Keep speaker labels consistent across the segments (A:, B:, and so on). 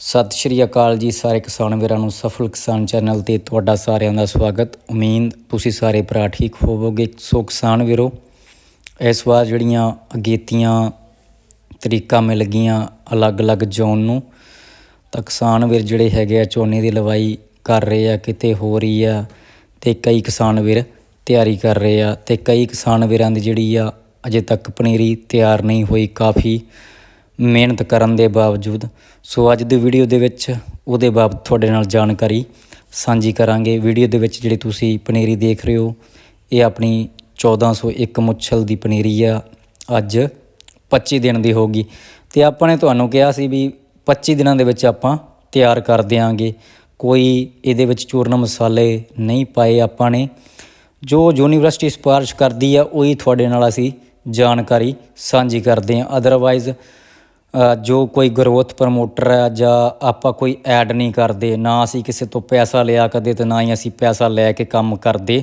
A: ਸਤਿ ਸ਼੍ਰੀ ਅਕਾਲ ਜੀ ਸਾਰੇ ਕਿਸਾਨ ਵੀਰਾਂ ਨੂੰ, ਸਫਲ ਕਿਸਾਨ ਚੈਨਲ ਤੇ ਤੁਹਾਡਾ ਸਾਰਿਆਂ ਦਾ ਸਵਾਗਤ। ਉਮੀਦ ਤੁਸੀਂ ਸਾਰੇ ਭਰਾ ਠੀਕ ਹੋਵੋਗੇ। ਸੋ ਕਿਸਾਨ ਵੀਰੋ, ਇਸ ਵਾਰ ਜਿਹੜੀਆਂ ਅਗੇਤੀਆਂ ਤਰੀਕਾਂ ਮਿਲ ਗਈਆਂ ਅਲੱਗ-ਅਲੱਗ ਜ਼ੋਨ ਨੂੰ, ਤਾਂ ਕਿਸਾਨ ਵੀਰ ਜਿਹੜੇ ਹੈਗੇ ਆ, ਝੋਨੇ ਦੀ ਲਵਾਈ ਕਰ ਰਹੇ ਆ, ਕਿਤੇ ਹੋ ਰਹੀ ਆ, ਤੇ ਕਈ ਕਿਸਾਨ ਵੀਰ ਤਿਆਰੀ ਕਰ ਰਹੇ ਆ, ਤੇ ਕਈ ਕਿਸਾਨ ਵੀਰਾਂ ਦੀ ਜਿਹੜੀ ਆ, ਅਜੇ ਤੱਕ ਪਨੀਰੀ ਤਿਆਰ ਨਹੀਂ ਹੋਈ ਕਾਫੀ। ਮਿਹਨਤ ਕਰਨ ਦੇ ਬਾਵਜੂਦ। ਸੋ ਅੱਜ ਦੀ ਵੀਡੀਓ ਦੇ ਵਿੱਚ ਉਹਦੇ ਬਾਬਤ ਤੁਹਾਡੇ ਨਾਲ ਜਾਣਕਾਰੀ ਸਾਂਝੀ ਕਰਾਂਗੇ। ਵੀਡੀਓ ਦੇ ਵਿੱਚ ਜਿਹੜੀ ਤੁਸੀਂ ਪਨੀਰੀ ਦੇਖ ਰਹੇ ਹੋ, ਇਹ ਆਪਣੀ 1401 ਮੁੱਛਲ ਦੀ ਪਨੀਰੀ ਆ। ਅੱਜ 25 ਦਿਨ ਦੀ ਹੋਗੀ ਤੇ ਆਪਾਂ ਨੇ ਤੁਹਾਨੂੰ ਕਿਹਾ ਸੀ ਵੀ 25 ਦਿਨਾਂ ਦੇ ਵਿੱਚ ਆਪਾਂ ਤਿਆਰ ਕਰ ਦਿਆਂਗੇ। ਕੋਈ ਇਹਦੇ ਵਿੱਚ ਚੂਰਨ ਮਸਾਲੇ ਨਹੀਂ ਪਾਏ ਆਪਾਂ ਨੇ। ਜੋ ਯੂਨੀਵਰਸਿਟੀ ਸਿਫਾਰਿਸ਼ ਕਰਦੀ ਆ, ਉਹੀ ਤੁਹਾਡੇ ਨਾਲ ਅਸੀਂ ਜਾਣਕਾਰੀ ਸਾਂਝੀ ਕਰਦੇ ਹਾਂ। ਅਦਰਵਾਈਜ਼ ਜੋ ਕੋਈ ਗਰੋਥ ਪ੍ਰਮੋਟਰ ਹੈ ਜਾਂ ਆਪਾਂ ਕੋਈ ਐਡ ਨਹੀਂ ਕਰਦੇ, ਨਾ ਅਸੀਂ ਕਿਸੇ ਤੋਂ ਪੈਸਾ ਲਿਆ ਕਦੇ ਤੇ ਨਾ ਹੀ ਅਸੀਂ ਪੈਸਾ ਲੈ ਕੇ ਕੰਮ ਕਰਦੇ।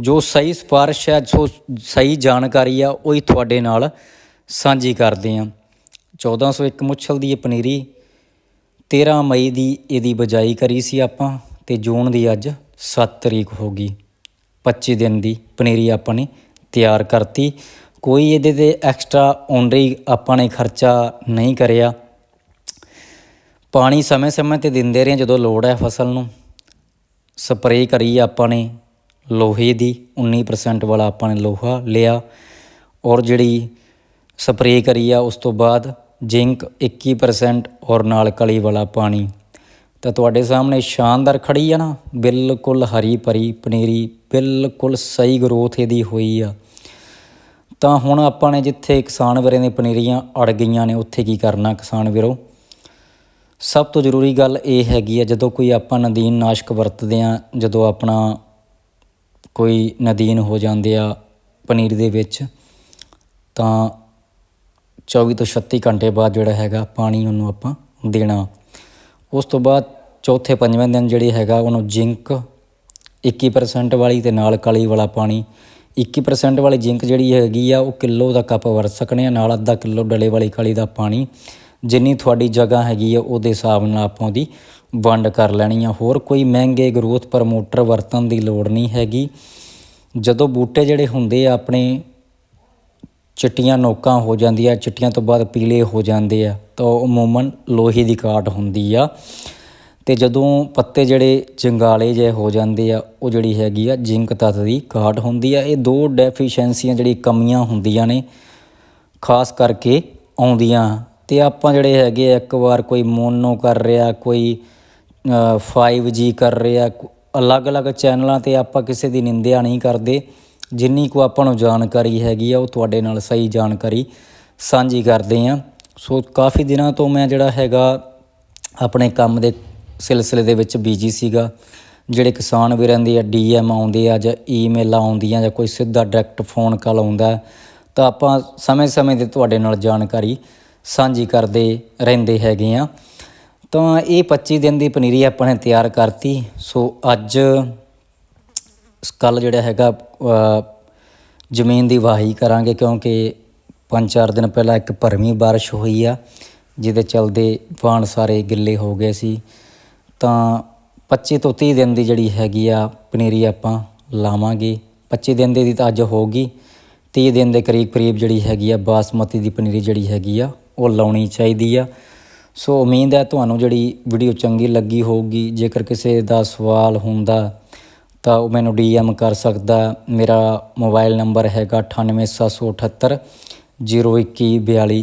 A: ਜੋ ਸਹੀ ਸਿਫਾਰਿਸ਼ ਹੈ, ਜੋ ਸਹੀ ਜਾਣਕਾਰੀ ਆ, ਉਹੀ ਤੁਹਾਡੇ ਨਾਲ ਸਾਂਝੀ ਕਰਦੇ ਹਾਂ। 1401 ਮੁੱਛਲ ਦੀ ਇਹ ਪਨੀਰੀ 13 ਮਈ ਦੀ ਇਹਦੀ ਬਜਾਈ ਕਰੀ ਸੀ ਆਪਾਂ ਤੇ ਜੂਨ ਦੀ ਅੱਜ 7 ਤਰੀਕ ਹੋ ਗਈ। 25 ਦਿਨ ਦੀ ਪਨੀਰੀ ਆਪਾਂ ਨੇ ਤਿਆਰ ਕਰਤੀ। ਕੋਈ ਇਹਦੇ ਤੇ ਐਕਸਟਰਾ ਓਨਰੀ ਆਪਾਂ ਨੇ ਖਰਚਾ ਨਹੀਂ ਕਰਿਆ। ਪਾਣੀ ਸਮੇਂ-ਸਮੇਂ ਤੇ ਦਿੰਦੇ ਰਹੇ ਜਦੋਂ ਲੋੜ ਹੈ ਫਸਲ ਨੂੰ। ਸਪਰੇਅ ਕਰੀ ਆਪਾਂ ਨੇ ਲੋਹੇ ਦੀ 19% ਵਾਲਾ ਆਪਾਂ ਨੇ ਲੋਹਾ ਲਿਆ ਔਰ ਜਿਹੜੀ ਸਪਰੇਅ ਕਰੀ ਆ ਉਸ ਤੋਂ ਬਾਅਦ ਜ਼ਿੰਕ 21% ਔਰ ਨਾਲ ਕਲੀ ਵਾਲਾ ਪਾਣੀ। ਤਾਂ ਤੁਹਾਡੇ ਸਾਹਮਣੇ ਸ਼ਾਨਦਾਰ ਖੜੀ ਆ ਨਾ, ਬਿਲਕੁਲ ਹਰੀ ਭਰੀ ਪਨੀਰੀ, ਬਿਲਕੁਲ ਸਹੀ ਗਰੋਥ ਇਹਦੀ ਹੋਈ ਆ। ਤਾਂ ਹੁਣ ਆਪਾਂ ਨੇ ਜਿੱਥੇ ਕਿਸਾਨ ਵੀਰਾਂ ਦੀਆਂ ਪਨੀਰੀਆਂ ਅੜ ਗਈਆਂ ਨੇ, ਉੱਥੇ ਕੀ ਕਰਨਾ ਕਿਸਾਨ ਵੀਰੋ? ਸਭ ਤੋਂ ਜ਼ਰੂਰੀ ਗੱਲ ਇਹ ਹੈਗੀ ਆ, ਜਦੋਂ ਕੋਈ ਆਪਾਂ ਨਦੀਨ ਨਾਸ਼ਕ ਵਰਤਦੇ ਆ, ਜਦੋਂ ਆਪਣਾ ਕੋਈ ਨਦੀਨ ਹੋ ਜਾਂਦੇ ਆ ਪਨੀਰ ਦੇ ਵਿੱਚ, ਤਾਂ 24 ਤੋਂ 36 ਘੰਟੇ ਬਾਅਦ ਜਿਹੜਾ ਹੈਗਾ ਪਾਣੀ ਉਹਨੂੰ ਆਪਾਂ ਦੇਣਾ। ਉਸ ਤੋਂ ਬਾਅਦ ਚੌਥੇ ਪੰਜਵੇਂ ਦਿਨ ਜਿਹੜੀ ਹੈਗਾ, ਉਹਨੂੰ ਜ਼ਿੰਕ 21% ਵਾਲੀ ਤੇ ਨਾਲ ਕਾਲੀ ਵਾਲਾ ਪਾਣੀ 21% ਵਾਲੀ ਜ਼ਿੰਕ ਜਿਹੜੀ ਹੈਗੀ ਆ, ਉਹ ਕਿਲੋ ਦਾ ਕੱਪ ਵਰਤ ਸਕਨੇ ਆ, ਨਾਲ ਅੱਧਾ ਕਿਲੋ ਡਲੇ ਵਾਲੀ ਕਲੀ ਦਾ ਪਾਣੀ, ਜਿੰਨੀ ਤੁਹਾਡੀ ਜਗ੍ਹਾ ਹੈਗੀ ਆ, ਉਹਦੇ ਹਿਸਾਬ ਨਾਲ ਆਪਾਂ ਉਹਦੀ ਵੰਡ ਕਰ ਲੈਣੀ ਆ। ਹੋਰ ਕੋਈ ਮਹਿੰਗੇ ਗਰੋਥ ਪ੍ਰਮੋਟਰ ਵਰਤਣ ਦੀ ਲੋੜ ਨਹੀਂ ਹੈਗੀ। ਜਦੋਂ ਬੂਟੇ ਜਿਹੜੇ ਹੁੰਦੇ ਆ, ਆਪਣੇ ਚਿੱਟੀਆਂ ਨੋਕਾਂ ਹੋ ਜਾਂਦੀਆਂ, ਚਿੱਟੀਆਂ ਤੋਂ ਬਾਅਦ ਪੀਲੇ ਹੋ ਜਾਂਦੇ ਆ, ਤਾਂ ਉਹ ਅਮੂਮਨ ਲੋਹੇ ਦੀ ਕਾਟ ਹੁੰਦੀ ਆ। ਅਤੇ ਜਦੋਂ ਪੱਤੇ ਜਿਹੜੇ ਚੰਗਾਲੇ ਜਿਹੇ ਹੋ ਜਾਂਦੇ ਆ, ਉਹ ਜਿਹੜੀ ਹੈਗੀ ਆ ਜ਼ਿੰਕ ਤੱਤ ਦੀ ਘਾਟ ਹੁੰਦੀ ਆ। ਇਹ ਦੋ ਡੈਫੀਸ਼ੈਂਸੀਆਂ ਜਿਹੜੀ ਕਮੀਆਂ ਹੁੰਦੀਆਂ ਨੇ, ਖਾਸ ਕਰਕੇ ਆਉਂਦੀਆਂ। ਤੇ ਆਪਾਂ ਜਿਹੜੇ ਹੈਗੇ ਇੱਕ ਵਾਰ ਕੋਈ ਮੋਨੋ ਕਰ ਰਿਹਾ, ਕੋਈ 5G ਕਰ ਰਿਹਾ ਅਲੱਗ-ਅਲੱਗ ਚੈਨਲਾਂ ਤੇ ਆਪਾਂ ਕਿਸੇ ਦੀ ਨਿੰਦਿਆ ਨਹੀਂ ਕਰਦੇ। ਜਿੰਨੀ ਕੋ ਆਪਾਂ ਨੂੰ ਜਾਣਕਾਰੀ ਹੈਗੀ ਆ, ਉਹ ਤੁਹਾਡੇ ਨਾਲ ਸਹੀ ਜਾਣਕਾਰੀ ਸਾਂਝੀ ਕਰਦੇ ਆ। ਸੋ ਕਾਫੀ ਦਿਨਾਂ ਤੋਂ ਮੈਂ ਜਿਹੜਾ ਹੈਗਾ, ਆਪਣੇ ਕੰਮ ਦੇ ਸਿਲਸਿਲੇ ਦੇ ਵਿੱਚ ਬੀਜੀ ਸੀਗਾ। ਜਿਹੜੇ ਕਿਸਾਨ ਵੀਰਾਂ ਦੀ ਡੀਐਮ ਆਉਂਦੇ ਆ ਜਾਂ ਈਮੇਲ ਆਉਂਦੀਆਂ ਜਾਂ ਕੋਈ ਸਿੱਧਾ ਡਾਇਰੈਕਟ ਫੋਨ ਕਾਲ ਆਉਂਦਾ ਤਾਂ ਆਪਾਂ ਸਮੇਂ-ਸਮੇਂ ਤੇ ਤੁਹਾਡੇ ਨਾਲ ਜਾਣਕਾਰੀ ਸਾਂਝੀ ਕਰਦੇ ਰਹਿੰਦੇ ਹੈਗੇ ਆ। ਤਾਂ ਇਹ 25 ਦਿਨ ਦੀ ਪਨੀਰੀ ਆਪਾਂ ਨੇ ਤਿਆਰ ਕਰਤੀ। ਸੋ ਅੱਜ ਕੱਲ ਜਿਹੜਾ ਹੈਗਾ ਜ਼ਮੀਨ ਦੀ ਵਾਹੀ ਕਰਾਂਗੇ ਕਿਉਂਕਿ 5-4 ਦਿਨ ਪਹਿਲਾਂ ਇੱਕ ਭਰਮੀ ਬਾਰਿਸ਼ ਹੋਈ ਆ, ਜਿਹਦੇ ਚਲਦੇ ਵਾਣ ਸਾਰੇ ਗਿੱਲੇ ਹੋ ਗਏ ਸੀ। ਤਾਂ 25 ਤੋਂ 30 ਦਿਨ ਦੀ ਜਿਹੜੀ ਹੈਗੀ ਆ ਪਨੀਰੀ ਆਪਾਂ ਲਾਵਾਂਗੇ। 25 ਦਿਨ ਦੀ ਤਾਂ ਅੱਜ ਹੋਗੀ 30 ਦਿਨ ਦੇ ਕਰੀਬ ਕਰੀਬ ਜਿਹੜੀ ਹੈਗੀ ਆ ਬਾਸਮਤੀ ਦੀ ਪਨੀਰੀ ਜਿਹੜੀ ਹੈਗੀ ਆ, ਉਹ ਲਾਉਣੀ ਚਾਹੀਦੀ ਆ। ਸੋ ਉਮੀਦ ਹੈ ਤੁਹਾਨੂੰ ਜਿਹੜੀ ਵੀਡੀਓ ਚੰਗੀ ਲੱਗੀ ਹੋਊਗੀ। ਜੇਕਰ ਕਿਸੇ ਦਾ ਸਵਾਲ ਹੁੰਦਾ ਤਾਂ ਉਹ ਮੈਨੂੰ ਡੀਐਮ ਕਰ ਸਕਦਾ। ਮੇਰਾ ਮੋਬਾਈਲ ਨੰਬਰ ਹੈਗਾ 98778 02142